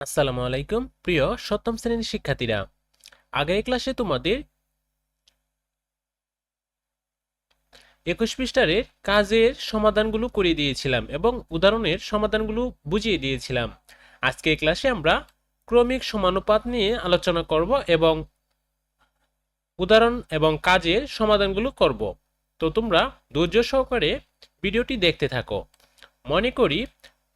আসসালামু আলাইকুম, প্রিয় সপ্তম শ্রেণির শিক্ষার্থীরা। আগের ক্লাসে তোমাদের একুশ পৃষ্ঠারের কাজের সমাধানগুলো করিয়ে দিয়েছিলাম এবং উদাহরণের সমাধানগুলো বুঝিয়ে দিয়েছিলাম। আজকে ক্লাসে আমরা ক্রমিক সমানুপাত নিয়ে আলোচনা করব এবং উদাহরণ এবং কাজের সমাধানগুলো করব। তো তোমরা ধৈর্য সহকারে ভিডিওটি দেখতে থাকো। মনে করি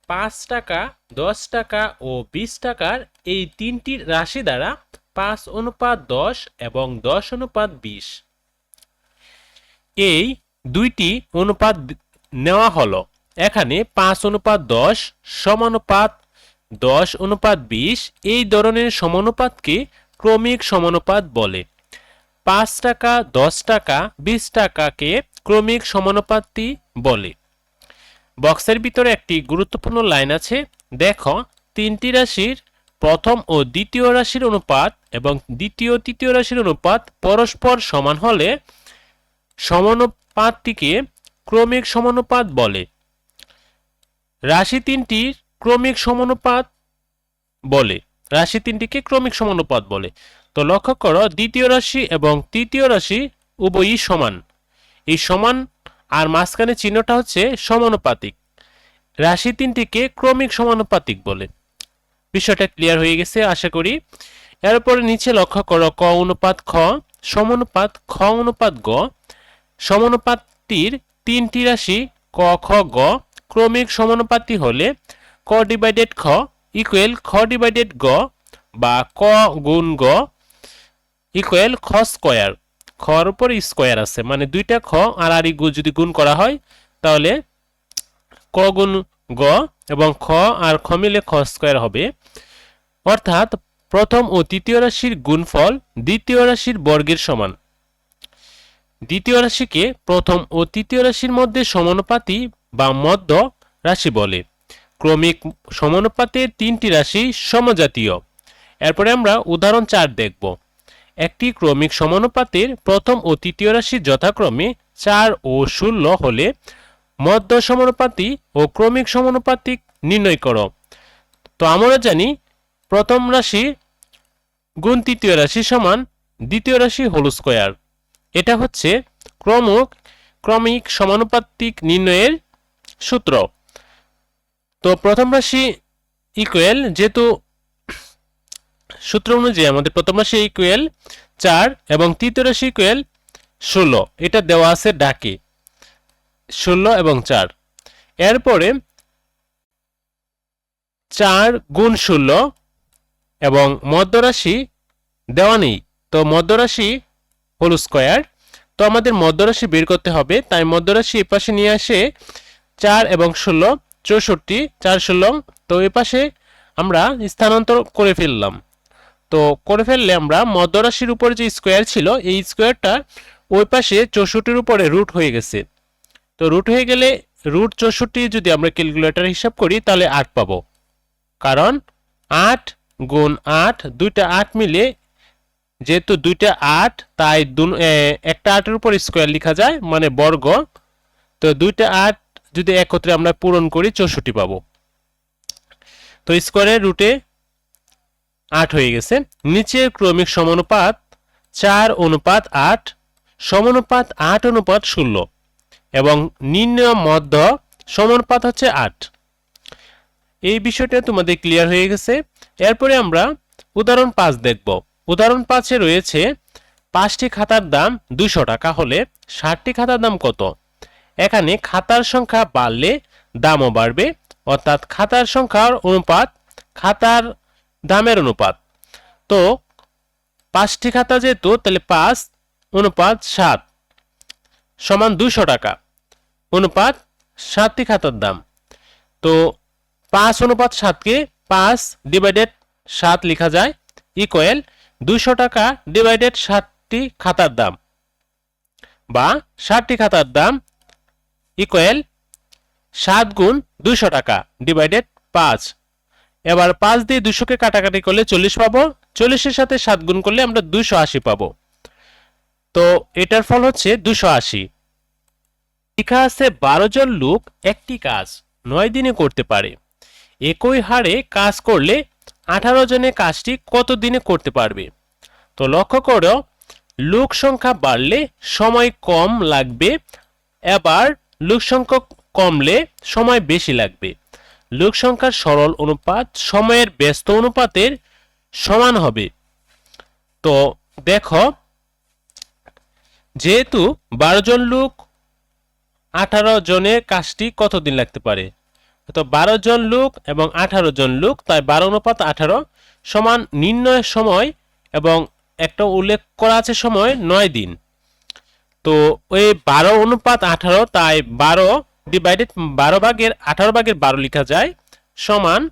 পাঁচ টাকা, দশ টাকা ও বিশ টাকার এই তিনটি রাশি দ্বারা পাঁচ অনুপাত দশ এবং দশ অনুপাত বিশ। এই দুইটি অনুপাত নেওয়া হলো। এখানে পাঁচ অনুপাত দশ সমানুপাত দশ অনুপাত বিশ এই ধরনের সমানুপাতকে ক্রমিক সমানুপাত বলে। পাঁচ টাকা, দশ টাকা, বিশ টাকাকে ক্রমিক সমানুপাতটি বলে। বক্সের ভিতরে একটি গুরুত্বপূর্ণ লাইন আছে, দেখো, তিনটি রাশির প্রথম ও দ্বিতীয় রাশির অনুপাত এবং দ্বিতীয় তৃতীয় রাশির অনুপাত পরস্পর সমান হলে সমানুপাতটিকে ক্রমিক সমানুপাত বলে। রাশি তিনটির ক্রমিক সমানুপাত বলে। রাশি তিনটিকে ক্রমিক সমানুপাত বলে। তো লক্ষ্য করো, দ্বিতীয় রাশি এবং তৃতীয় রাশি উভয়ই সমান। এই সমান আর মাঝখানে চিহ্নটা হচ্ছে সমানুপাতিক। রাশি তিনটিকে ক্রমিক সমানুপাতিক বলে। বিষয়টা ক্লিয়ার হয়ে গেছে, আশা করি। এরপরে নিচে লক্ষ্য করো, ক অনুপাত খ, সমানুপাত খ অনুপাত গ। সমানুপাতটির তিনটি রাশি ক, খ, গ, ক্রমিক সমানুপাতি হলে ক ডিভাইডেড খ ইকুয়েল খ ডিভাইডেড গ বা ক গুণ গ ইকুয়েল খ স্কোয়ার খর উপর স্কোয়ার আছে মানে দুইটা খ আর আর গু- যদি গুণ করা হয়, তাহলে ক গুণ গ এবং খ আর খ মিলে খ স্কোয়ার হবে। অর্থাৎ প্রথম ও তৃতীয় রাশির গুণফল দ্বিতীয় রাশির বর্গের সমান। দ্বিতীয় রাশিকে প্রথম ও তৃতীয় রাশির মধ্যে সমানুপাতি বা মধ্য রাশি বলে। ক্রমিক সমানুপাতের তিনটি রাশি সমজাতীয়। এরপরে আমরা উদাহরণ চার দেখব। একটি ক্রমিক সমানুপাতের প্রথম ও তৃতীয় রাশি যথাক্রমে চার ও ষোলো হলে মধ্য সমানুপাতি ও ক্রমিক সমানুপাতিক নির্ণয় করো। তো আমরা জানি প্রথম রাশি গুণ তৃতীয় রাশি সমান দ্বিতীয় রাশি হোল স্কোয়ার। এটা হচ্ছে ক্রমক ক্রমিক সমানুপাতিক নির্ণয়ের সূত্র। তো প্রথম রাশি ইকুয়েল যেহেতু সূত্র অনুযায়ী আমাদের প্রথম রাশি ইকুয়েল চার এবং তৃতীয় রাশি ইকুয়েল ষোলো। এটা দেওয়া আছে ডাকে। ষোলো এবং চার। এরপরে চার গুণ ষোলো এবং মধ্যরাশি দেওয়া নেই। তো মধ্যরাশি হোল স্কোয়ার। তো আমাদের মধ্যরাশি বের করতে হবে, তাই মধ্যরাশি এপাশে নিয়ে আসে চার এবং ষোলো, চৌষট্টি, চার ষোলো। তো এপাশে আমরা স্থানান্তর করে ফেললাম। তো করে ফেললে আমরা মধ্যরাশির উপর যে স্কোয়ার ছিল, এই স্কোয়ারটা ওই পাশে চৌষট্টির উপরে রুট হয়ে গেছে। তো রুট হয়ে গেলে রুট চৌষট্টি যদি আমরা ক্যালকুলেটর হিসাব করি, তাহলে আট পাবো। কারণ আট গুণ আট, দুইটা আট মিলে যেহেতু দুইটা আট, তাই দু- একটা আটের উপর স্কোয়ার লেখা যায় মানে বর্গ। তো দুইটা আট যদি একত্রে আমরা পূরণ করি, চৌষট্টি পাবো। তো স্কোয়ারের রুটে আট হয়ে গেছে। নিচের ক্রমিক সমানুপাত চার অনুপাত আট, সমানুপাত আট অনুপাত ষোলো এবং নিম্ন মধ্য সমানুপাত হচ্ছে আট। এই বিষয়টা তোমাদের ক্লিয়ার হয়ে গেছে। এরপরে আমরা উদাহরণ পাঁচ দেখব। উদাহরণ পাঁচে রয়েছে পাঁচটি খাতার দাম দুশো টাকা হলে ষাটটি খাতার দাম কত? এখানে খাতার সংখ্যা বাড়লে দামও বাড়বে, অর্থাৎ খাতার সংখ্যার অনুপাত খাতার দামের অনুপাত। তো পাঁচটি খাতা যেহেতু, তাহলে পাঁচ অনুপাত সাত সমান দুশো টাকা। অনুপাত সাতটি খাতার দাম। তো পাঁচ অনুপাত সাতকে পাঁচ ডিভাইডেড সাত লেখা যায় ইকুয়াল দুশো টাকা ডিভাইডেড ষাটটি খাতার দাম। বা ষাটটি খাতার দাম ইকুয়াল সাত গুণ দুশো টাকা ডিভাইডেড পাঁচ। এবার পাঁচ দিয়ে দুশোকে কাটাকাটি করলে চল্লিশ পাবো। চল্লিশের সাথে সাত গুণ করলে আমরা দুশো আশি পাবো। তো এটার ফল হচ্ছে দুশো আশি। লেখা আছে বারো জন লোক একটি কাজ, নয় দিনে করতে পারে। একই হারে কাজ করলে আঠারো জনে কাজটি কত দিনে করতে পারবে? তো লক্ষ্য করো, লোক সংখ্যা বাড়লে সময় কম লাগবে, এবার লোক সংখ্যা কমলে সময় বেশি লাগবে। লোক সংখ্যার সরল অনুপাত সময়ের ব্যস্ত অনুপাতের সমান হবে। তো দেখো, যেহেতু বারো জন লোক, আঠারো জনের কাজটি কতদিন লাগতে পারে? তো বারো জন লোক এবং আঠারো জন লোক, তাই বারো অনুপাত আঠারো সমান নির্ণয়ের সময় এবং একটা উল্লেখ করা আছে সময় নয় দিন। তো ওই বারো অনুপাত আঠারো, তাই বারো ডিভাইডেড বারো ভাগের আঠারো ভাগের বারো লেখা যায়, সমান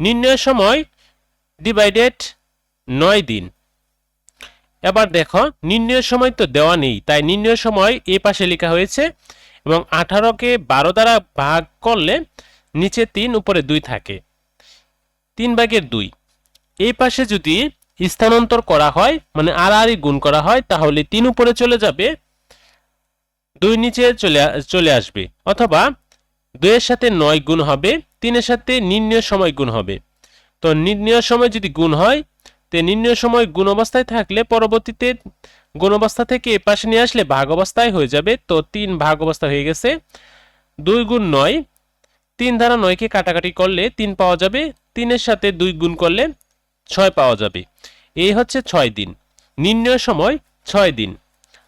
নির্ণয়ের সময় ডিভাইডেড নয় দিন। এবার দেখো, নির্ণয়ের সময় তো দেওয়া নেই, তাই নির্ণয়ের সময় এই পাশে লেখা হয়েছে, এবং আঠারোকে বারো দ্বারা ভাগ করলে নিচে তিন, উপরে দুই থাকে। তিন ভাগের দুই। এই পাশে যদি স্থানান্তর করা হয় মানে আরই গুণ করা হয়, তাহলে তিন উপরে চলে যাবে দুই নিচে চলে চলে আসবে, অথবা দুইয়ের সাথে নয় গুণ হবে, তিনের সাথে নির্ণয় সময় গুণ হবে। তো নির্ণয় সময় যদি গুণ হয়, তে নির্ণয় সময় গুণ অবস্থায় থাকলে পরবর্তীতে গুণ অবস্থা থেকে পাশে নিয়ে আসলে ভাগ অবস্থায় হয়ে যাবে। তো তিন ভাগ অবস্থা হয়ে গেছে, দুই গুণ নয়, তিন ধারা নয়কে কাটাকাটি করলে তিন পাওয়া যাবে, তিনের সাথে দুই গুণ করলে ছয় পাওয়া যাবে। এই হচ্ছে ছয় দিন, নির্ণয় সময় ছয় দিন।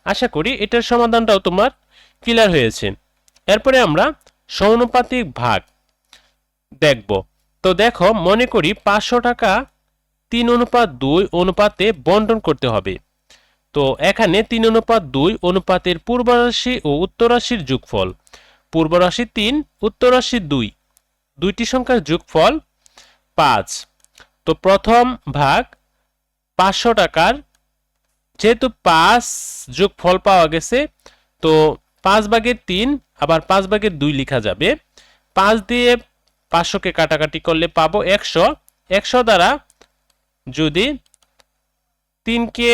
আশা করি এটার সমাধানটাও তোমার ক্লিয়ার হয়েছে। এরপরে আমরা সমানুপাতিক ভাগ দেখব। তো দেখো, মনে করি পাঁচশো টাকা তিন অনুপাত দুই অনুপাতে বন্টন করতে হবে। তো এখানে তিন অনুপাত দুই অনুপাতের পূর্ব রাশি ও উত্তর রাশির যোগফল। পূর্ব রাশি তিন উত্তর রাশি দুই। দুইটি সংখ্যার যোগফল পাঁচ। তো প্রথম ভাগ পাঁচশো টাকার, যেহেতু পাঁচ যোগফল পাওয়া গেছে, তো পাঁচ ভাগের তিন, আবার পাঁচ ভাগের দুই লেখা যাবে। পাঁচ দিয়ে পাঁচশোকে কাটাকাটি করলে পাবো একশো। একশো দ্বারা যদি তিনকে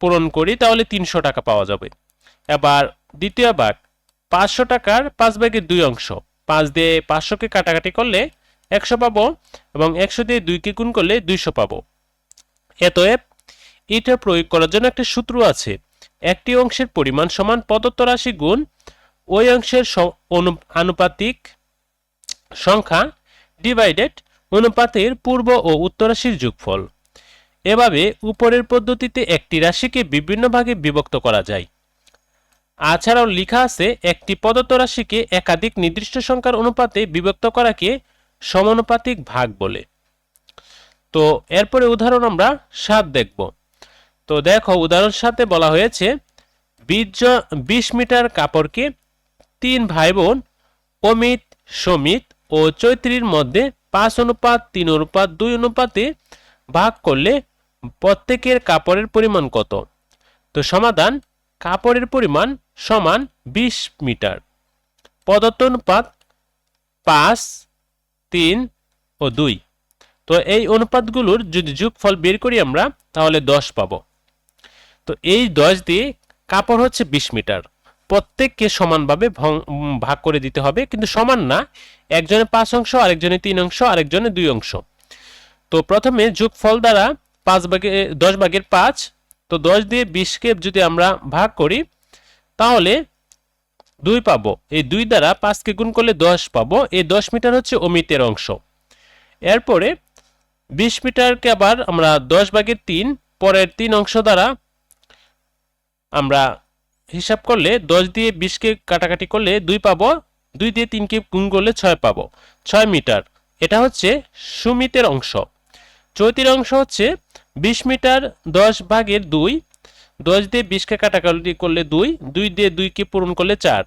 পূরণ করি, তাহলে তিনশো টাকা পাওয়া যাবে। এবার দ্বিতীয় ভাগ, পাঁচশো টাকার পাঁচ ভাগের দুই অংশ। পাঁচ দিয়ে পাঁচশোকে কাটাকাটি করলে একশো পাবো এবং একশো দিয়ে দুইকে গুণ করলে দুইশো পাবো। এতএব এটা প্রয়োগ করার জন্য একটা সূত্র আছে। একটি অংশের পরিমাণ সমান প্রদত্ত রাশি গুণ ওই অংশের আনুপাতিক সংখ্যা ডিভাইডেড অনুপাতের পূর্ব ও উত্তর রাশির যোগফল। এভাবে উপরের পদ্ধতিতে একটি রাশিকে বিভিন্ন ভাগে বিভক্ত করা যায়। আছাড়াও লেখা আছে, একটি প্রদত্ত রাশিকে একাধিক নির্দিষ্ট সংখ্যার অনুপাতে বিভক্ত করাকে সমানুপাতিক ভাগ বলে। তো এরপরে উদাহরণ আমরা সাত দেখব। তো দেখো উদাহরণ সাথে বলা হয়েছে বিশ মিটার কাপড়কে তিন ভাই বোন অমিত, সমিত ও চৈত্রীর মধ্যে পাঁচ অনুপাত, তিন অনুপাত, দুই অনুপাতে ভাগ করলে প্রত্যেকের কাপড়ের পরিমাণ কত? তো সমাধান, কাপড়ের পরিমাণ সমান বিশ মিটার। প্রদত্ত অনুপাত পাঁচ, তিন ও দুই। তো এই অনুপাতগুলোর যদি যোগফল বের করি আমরা, তাহলে দশ পাবো। তো এই দশ দিয়ে কাপড় হচ্ছে বিশ মিটার। প্রত্যেককে সমানভাবে ভাগ করে দিতে হবে, কিন্তু সমান না। একজনে পাঁচ অংশ আরেকজনে তিন অংশ আরেকজনে দুই অংশ। তো প্রথমে যোগফল দ্বারা পাঁচ ভাগে, দশ ভাগের পাঁচ, তো দশ দিয়ে বিশকে যদি আমরা ভাগ করি, তাহলে দুই পাবো। এই দুই দ্বারা পাঁচকে গুণ করলে দশ পাবো। এই দশ মিটার হচ্ছে অমিতের অংশ। এরপরে বিশ মিটারকে আবার আমরা দশ ভাগের তিন, পরের তিন অংশ দ্বারা আমরা হিসাব করলে দশ দিয়ে বিশকে কাটাকাটি করলে দুই পাবো, দুই দিয়ে তিনকে গুণ করলে ছয় পাবো। ছয় মিটার। এটা হচ্ছে সুমিতের অংশ। চৈতির অংশ হচ্ছে বিশ মিটার দশ ভাগের দুই। দশ দিয়ে বিশকে কাটাকাটি করলে দুই দুই দিয়ে দুইকে পূরণ করলে চার।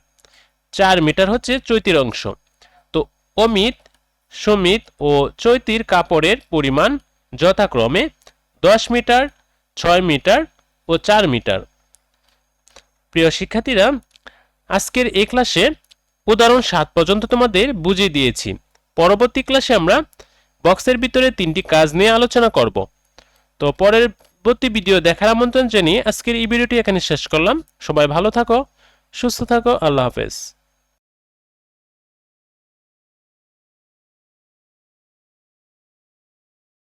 চার মিটার হচ্ছে চৈতির অংশ। তো অমিত, সমিত ও চৈতির কাপড়ের পরিমাণ যথাক্রমে দশ মিটার, ছয় মিটার ও চার মিটার। প্রিয় শিক্ষার্থীরা, আজকের এই ক্লাসে উদাহরণ সাত পর্যন্ত তোমাদের বুঝিয়ে দিয়েছি। পরবর্তী ক্লাসে আমরা বক্সের ভিতরে তিনটি কাজ নিয়ে আলোচনা করব। তো পরবর্তী ভিডিও দেখার আমন্ত্রণ জানিয়ে আজকের এই ভিডিওটি এখানে শেষ করলাম। সবাই ভালো থাকো, সুস্থ থাকো, আল্লাহ হাফেজ।